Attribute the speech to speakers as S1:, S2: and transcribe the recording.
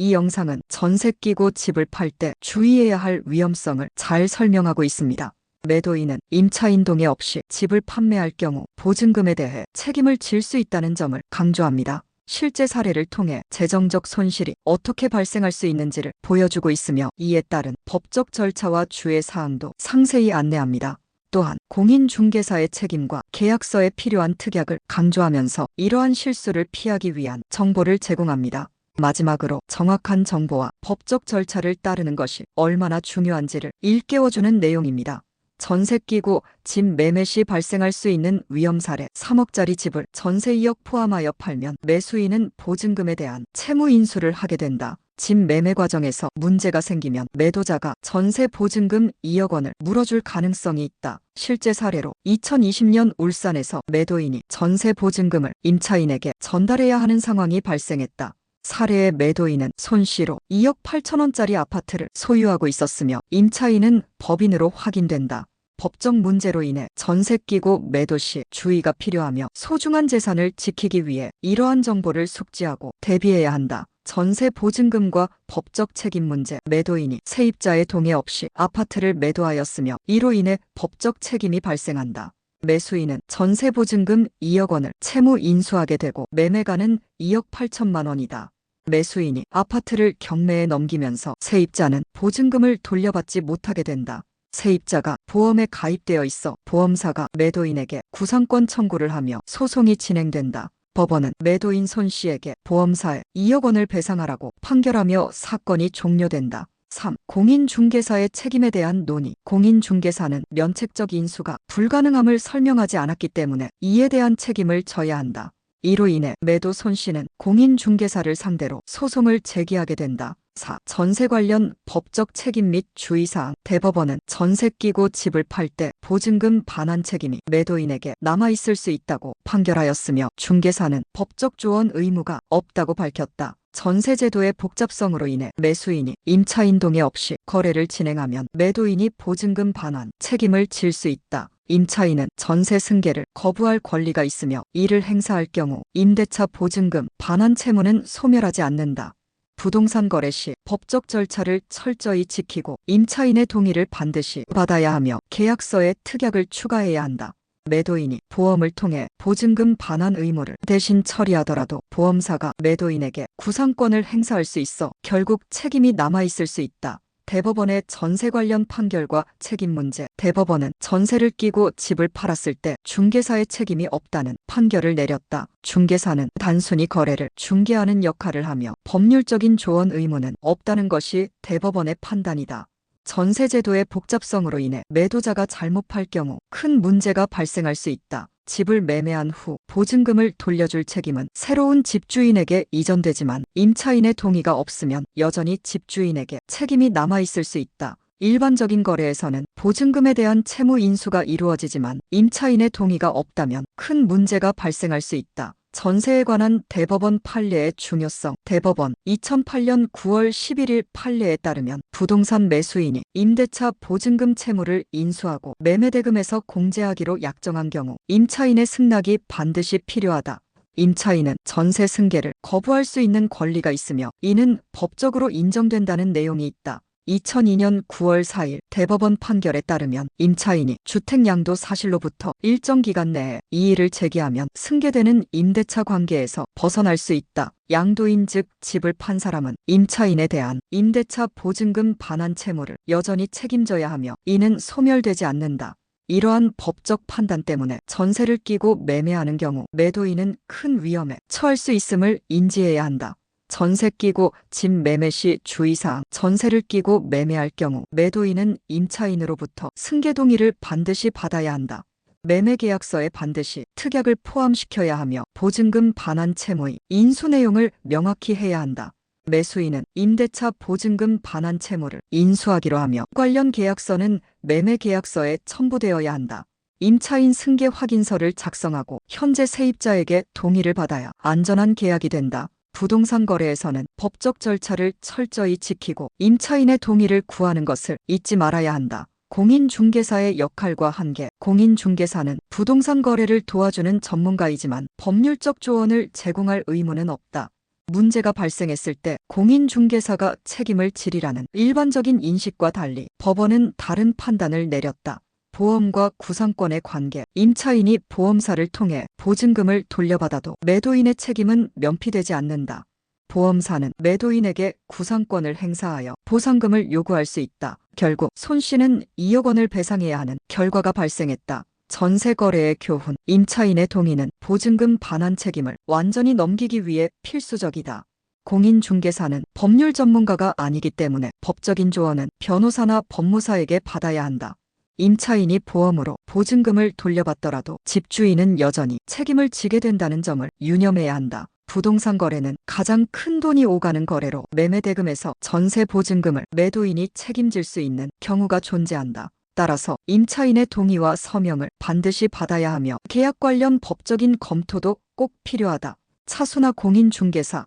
S1: 이 영상은 전세 끼고 집을 팔 때 주의해야 할 위험성을 잘 설명하고 있습니다. 매도인은 임차인 동의 없이 집을 판매할 경우 보증금에 대해 책임을 질 수 있다는 점을 강조합니다. 실제 사례를 통해 재정적 손실이 어떻게 발생할 수 있는지를 보여주고 있으며 이에 따른 법적 절차와 주의 사항도 상세히 안내합니다. 또한 공인중개사의 책임과 계약서에 필요한 특약을 강조하면서 이러한 실수를 피하기 위한 정보를 제공합니다. 마지막으로 정확한 정보와 법적 절차를 따르는 것이 얼마나 중요한지를 일깨워주는 내용입니다. 전세 끼고 집 매매 시 발생할 수 있는 위험 사례 3억짜리 집을 전세 2억 포함하여 팔면 매수인은 보증금에 대한 채무 인수를 하게 된다. 집 매매 과정에서 문제가 생기면 매도자가 전세 보증금 2억 원을 물어줄 가능성이 있다. 실제 사례로 2020년 울산에서 매도인이 전세 보증금을 임차인에게 전달해야 하는 상황이 발생했다. 사례의 매도인은 손씨로 2억 8천원짜리 아파트를 소유하고 있었으며 임차인은 법인으로 확인된다. 법적 문제로 인해 전세 끼고 매도 시 주의가 필요하며 소중한 재산을 지키기 위해 이러한 정보를 숙지하고 대비해야 한다. 전세 보증금과 법적 책임 문제, 매도인이 세입자의 동의 없이 아파트를 매도하였으며 이로 인해 법적 책임이 발생한다. 매수인은 전세 보증금 2억 원을 채무 인수하게 되고 매매가는 2억 8천만 원이다. 매수인이 아파트를 경매에 넘기면서 세입자는 보증금을 돌려받지 못하게 된다. 세입자가 보험에 가입되어 있어 보험사가 매도인에게 구상권 청구를 하며 소송이 진행된다. 법원은 매도인 손 씨에게 보험사에 2억 원을 배상하라고 판결하며 사건이 종료된다. 3. 공인중개사의 책임에 대한 논의. 공인중개사는 면책적 인수가 불가능함을 설명하지 않았기 때문에 이에 대한 책임을 져야 한다. 이로 인해 매도 손 씨는 공인중개사를 상대로 소송을 제기하게 된다. 4. 전세 관련 법적 책임 및 주의사항. 대법원은 전세 끼고 집을 팔 때 보증금 반환 책임이 매도인에게 남아있을 수 있다고 판결하였으며 중개사는 법적 조언 의무가 없다고 밝혔다. 전세 제도의 복잡성으로 인해 매수인이 임차인 동의 없이 거래를 진행하면 매도인이 보증금 반환 책임을 질 수 있다. 임차인은 전세 승계를 거부할 권리가 있으며 이를 행사할 경우 임대차 보증금 반환 채무는 소멸하지 않는다. 부동산 거래 시 법적 절차를 철저히 지키고 임차인의 동의를 반드시 받아야 하며 계약서에 특약을 추가해야 한다. 매도인이 보험을 통해 보증금 반환 의무를 대신 처리하더라도 보험사가 매도인에게 구상권을 행사할 수 있어 결국 책임이 남아있을 수 있다. 대법원의 전세 관련 판결과 책임 문제. 대법원은 전세를 끼고 집을 팔았을 때 중개사의 책임이 없다는 판결을 내렸다. 중개사는 단순히 거래를 중개하는 역할을 하며 법률적인 조언 의무는 없다는 것이 대법원의 판단이다. 전세제도의 복잡성으로 인해 매도자가 잘못 팔 경우 큰 문제가 발생할 수 있다. 집을 매매한 후 보증금을 돌려줄 책임은 새로운 집주인에게 이전되지만 임차인의 동의가 없으면 여전히 집주인에게 책임이 남아있을 수 있다. 일반적인 거래에서는 보증금에 대한 채무 인수가 이루어지지만 임차인의 동의가 없다면 큰 문제가 발생할 수 있다. 전세에 관한 대법원 판례의 중요성. 대법원 2008년 9월 11일 판례에 따르면 부동산 매수인이 임대차 보증금 채무를 인수하고 매매대금에서 공제하기로 약정한 경우 임차인의 승낙이 반드시 필요하다. 임차인은 전세 승계를 거부할 수 있는 권리가 있으며 이는 법적으로 인정된다는 내용이 있다. 2002년 9월 4일 대법원 판결에 따르면 임차인이 주택양도 사실로부터 일정 기간 내에 이의를 제기하면 승계되는 임대차 관계에서 벗어날 수 있다. 양도인 즉 집을 판 사람은 임차인에 대한 임대차 보증금 반환 채무를 여전히 책임져야 하며 이는 소멸되지 않는다. 이러한 법적 판단 때문에 전세를 끼고 매매하는 경우 매도인은 큰 위험에 처할 수 있음을 인지해야 한다. 전세 끼고 집 매매 시 주의사항 전세를 끼고 매매할 경우 매도인은 임차인으로부터 승계 동의를 반드시 받아야 한다. 매매 계약서에 반드시 특약을 포함시켜야 하며 보증금 반환 채무의 인수 내용을 명확히 해야 한다. 매수인은 임대차 보증금 반환 채무를 인수하기로 하며 관련 계약서는 매매 계약서에 첨부되어야 한다. 임차인 승계 확인서를 작성하고 현재 세입자에게 동의를 받아야 안전한 계약이 된다. 부동산 거래에서는 법적 절차를 철저히 지키고 임차인의 동의를 구하는 것을 잊지 말아야 한다. 공인중개사의 역할과 한계 공인중개사는 부동산 거래를 도와주는 전문가이지만 법률적 조언을 제공할 의무는 없다. 문제가 발생했을 때 공인중개사가 책임을 지리라는 일반적인 인식과 달리 법원은 다른 판단을 내렸다. 보험과 구상권의 관계, 임차인이 보험사를 통해 보증금을 돌려받아도 매도인의 책임은 면피되지 않는다. 보험사는 매도인에게 구상권을 행사하여 보상금을 요구할 수 있다. 결국 손 씨는 2억 원을 배상해야 하는 결과가 발생했다. 전세 거래의 교훈, 임차인의 동의는 보증금 반환 책임을 완전히 넘기기 위해 필수적이다. 공인중개사는 법률 전문가가 아니기 때문에 법적인 조언은 변호사나 법무사에게 받아야 한다. 임차인이 보험으로 보증금을 돌려받더라도 집주인은 여전히 책임을 지게 된다는 점을 유념해야 한다. 부동산 거래는 가장 큰 돈이 오가는 거래로 매매 대금에서 전세 보증금을 매도인이 책임질 수 있는 경우가 존재한다. 따라서 임차인의 동의와 서명을 반드시 받아야 하며 계약 관련 법적인 검토도 꼭 필요하다. 차수나 공인중개사,